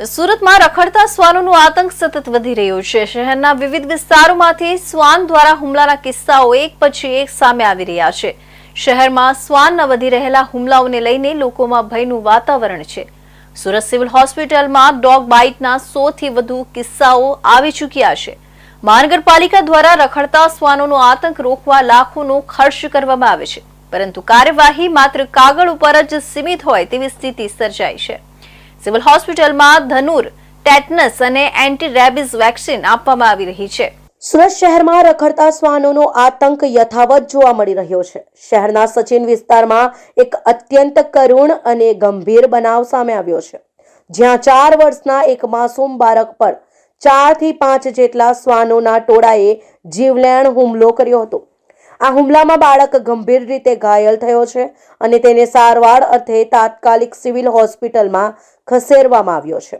સુરતમાં રખડતા શ્વાનોનો આતંક સતત વધી રહ્યો છે. શહેરના વિવિધ વિસ્તારોમાંથી શ્વાન દ્વારા હુમલાના કિસ્સાઓ એક પછી એક સામે આવી રહ્યા છે. શહેરમાં શ્વાનના વધી રહેલા હુમલાઓને લઈને લોકોમાં ભયનું વાતાવરણ છે. સુરત સિવિલ હોસ્પિટલમાં ડોગ બાઇટના સો થી વધુ કિસ્સાઓ આવી ચૂક્યા છે. મહાનગરપાલિકા દ્વારા રખડતા શ્વાનોનો આતંક રોકવા લાખોનો ખર્ચ કરવામાં આવે છે. પરંતુ કાર્યવાહી માત્ર કાગળ ઉપર જ સીમિત હોય તેવી સ્થિતિ સર્જાઈ છે. સિવિલ હોસ્પિટલમાં ધનુર, ટેટનસ અને એન્ટી રેબિઝ વેક્સિન આપવામાં આવી રહી છે. સુરત શહેરમાં રખડતા શ્વાનોનો આતંક યથાવત જોવા મળી રહ્યો છે. શહેરના સચિન વિસ્તારમાં એક અત્યંત કરુણ અને ગંભીર બનાવ સામે આવ્યો છે. જ્યાં ચાર વર્ષના એક માસૂમ બાળક પર ચારથી પાંચ જેટલા શ્વાનોના ટોળાએ જીવલેણ હુમલો કર્યો હતો. આ હુમલામાં બાળક ગંભીર રીતે ઘાયલ થયો છે અને તેને સારવાર અર્થે તાત્કાલિક સિવિલ હોસ્પિટલમાં ખસેડવામાં આવ્યો છે.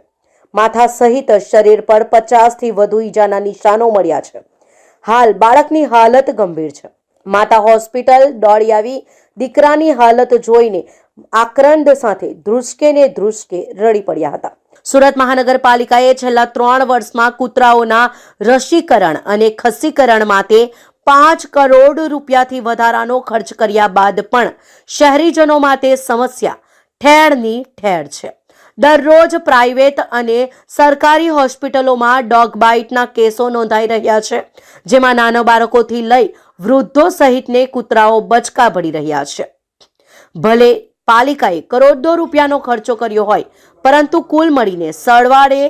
માથા સહિત શરીર પર પચાસથી વધુ ઈજાના નિશાનો મળ્યા છે. હાલ બાળકની હાલત ગંભીર છે. માતા હોસ્પિટલ દોડી આવી, દીકરાની હાલત જોઈને આક્રંદ સાથે ધ્રુસકે ને ધ્રુસકે રડી પડ્યા હતા. સુરત મહાનગરપાલિકાએ છેલ્લા ત્રણ વર્ષમાં કૂતરાઓના રસીકરણ અને ખસીકરણ માટે પાંચ કરોડ રૂપિયાથી વધારાનો ખર્ચ કર્યા બાદ પણ શહેરીજનો માટે સમસ્યા ઠેરની ઠેર છે. દરરોજ પ્રાઇવેટ અને સરકારી હોસ્પિટલોમાં ડોગ બાઇટના કેસો નોંધાઈ રહ્યા છે, જેમાં નાના બાળકોથી લઈ વૃદ્ધો સહિતને કૂતરાઓ બચકા ભળી રહ્યા છે. ભલે પાલિકાએ કરોડો રૂપિયાનો ખર્ચો કર્યો હોય, પરંતુ કુલ મળીને સળવાળે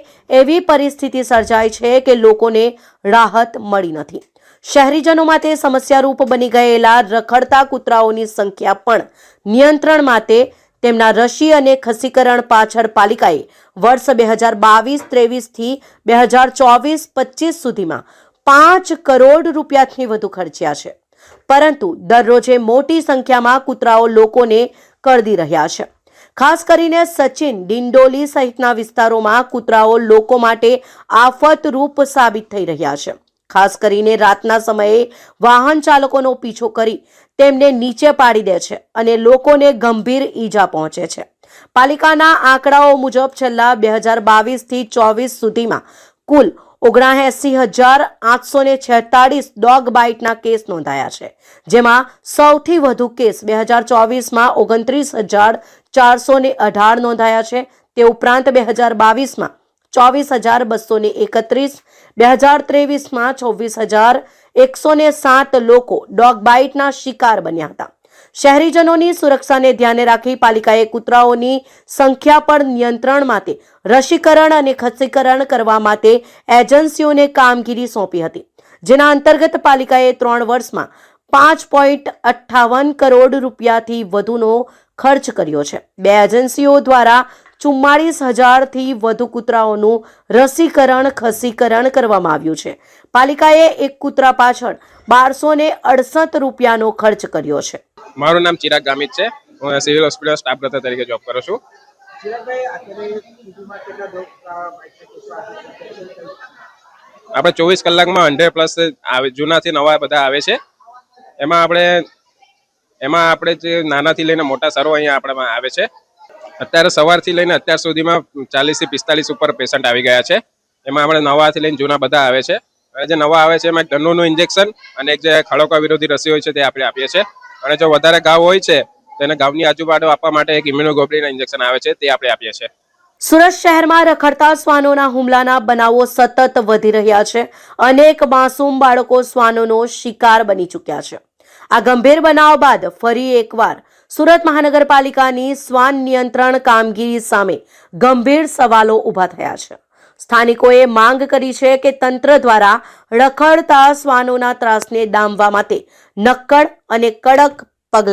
એવી પરિસ્થિતિ સર્જાય છે કે લોકોને રાહત મળી નથી. શહેરીજનો માટે સમસ્યારૂપ બની ગયેલા રખડતા કૂતરાઓની સંખ્યા પણ નિયંત્રણ માટે તેમના રસી અને ખસીકરણ પાછળ પાલિકાએ વર્ષ બે હજાર બાવીસ ત્રેવીસથી બે હજાર ચોવીસ પચીસ સુધીમાં પાંચ કરોડ રૂપિયાથી વધુ ખર્ચ્યા છે. પરંતુ દરરોજે મોટી સંખ્યામાં કૂતરાઓ લોકોને કરડી રહ્યા છે. ખાસ કરીને સચિન ડિંડોલી સહિતના વિસ્તારોમાં કૂતરાઓ લોકો માટે આફતરૂપ સાબિત થઈ રહ્યા છે. ખાસ કરીને રાતના સમયે વાહન ચાલકોનો પીછો કરી તેમને નીચે પાડી દે છે અને લોકોને ગંભીર ઈજા પહોંચે છે. પાલિકાના આંકડાઓ મુજબ છેલ્લા બે હજાર બાવીસથી ચોવીસ સુધીમાં કુલ ઓગણાએસી હજાર આઠસો ને છેતાળીસ ડોગ બાઇટના કેસ નોંધાયા છે, જેમાં સૌથી વધુ કેસ બે હજાર ચોવીસમાં ઓગણત્રીસ હજાર ચારસો ને અઢાર નોંધાયા છે. તે ઉપરાંત બે હજાર બાવીસમાં ચોવીસ હજાર બસો ને એકત્રીસ, બે હજાર ત્રેવીસમાં છવ્વીસ હજાર એકસો ને સાત લોકો ડોગ બાઇટના શિકાર બન્યા હતા. શહેરીજનોની સુરક્ષાને ધ્યાને રાખી પાલિકાએ કૂતરાઓની સંખ્યા પર નિયંત્રણ માટે રસીકરણ અને ખસીકરણ કરવા માટે એજન્સીઓને કામગીરી સોંપી હતી. જેના અંતર્ગત પાલિકાએ ત્રણ વર્ષમાં પાંચ પોઈન્ટ અઠ્ઠાવન કરોડ રૂપિયાથી વધુનો ખર્ચ કર્યો છે. બે એજન્સીઓ દ્વારા ચુમ્માળીસ હજારથી વધુ કૂતરાઓનું રસીકરણ ખસીકરણ કરવામાં આવ્યું છે. પાલિકાએ એક કૂતરા પાછળ બારસો ને અડસઠ રૂપિયાનો ખર્ચ કર્યો છે. મારું નામ ચિરાગ ગામિત છે. હું સિવિલ હોસ્પિટલ સ્ટાફ પ્રધાન તરીકે જોબ કરું છે? આપણે ચોવીસ કલાકમાં હંડ્રેડ પ્લસ આવે જૂનાથી નવા બધા આવે છે. એમાં આપણે એમાં આપણે જે નાનાથી લઈને મોટા સરો અહીંયા આપણામાં આવે છે. અત્યારે સવારથી લઈને અત્યાર સુધીમાં ચાલીસથી પિસ્તાલીસ ઉપર પેશન્ટ આવી ગયા છે. એમાં આપણે નવાથી લઈને જૂના બધા આવે છે. અને જે નવા આવે છે, એમાં એક ઇન્જેક્શન અને એક જે ખડોકા વિરોધી રસી હોય છે, તે આપણે આપીએ છીએ. અને જો વધારે ઘાવ હોય છે, તો એને ઘાવની આજુબાજુ આપવા માટે એક ઇમ્યુનોગ્લોબ્લિન ઇન્જેક્શન આવે છે, તે આપણે આપીએ છીએ. સુરત શહેરમાં રખડતા શ્વાનોના હુમલાના બનાવો સતત વધી રહ્યા છે. અનેક માસૂમ બાળકો શ્વાનોનો શિકાર બની ચૂક્યા છે. આ ગંભીર બનાવ બાદ ફરી એકવાર સુરત મહાનગરપાલિકાની શ્વાન નિયંત્રણ કામગીરી સામે ગંભીર સવાલો ઊભા થયા છે. સ્થાનિકોએ માંગ કરી છે કે તંત્ર દ્વારા રખડતા શ્વાનોના ત્રાસને ડામવા માટે નક્કડ અને કડક પગલાં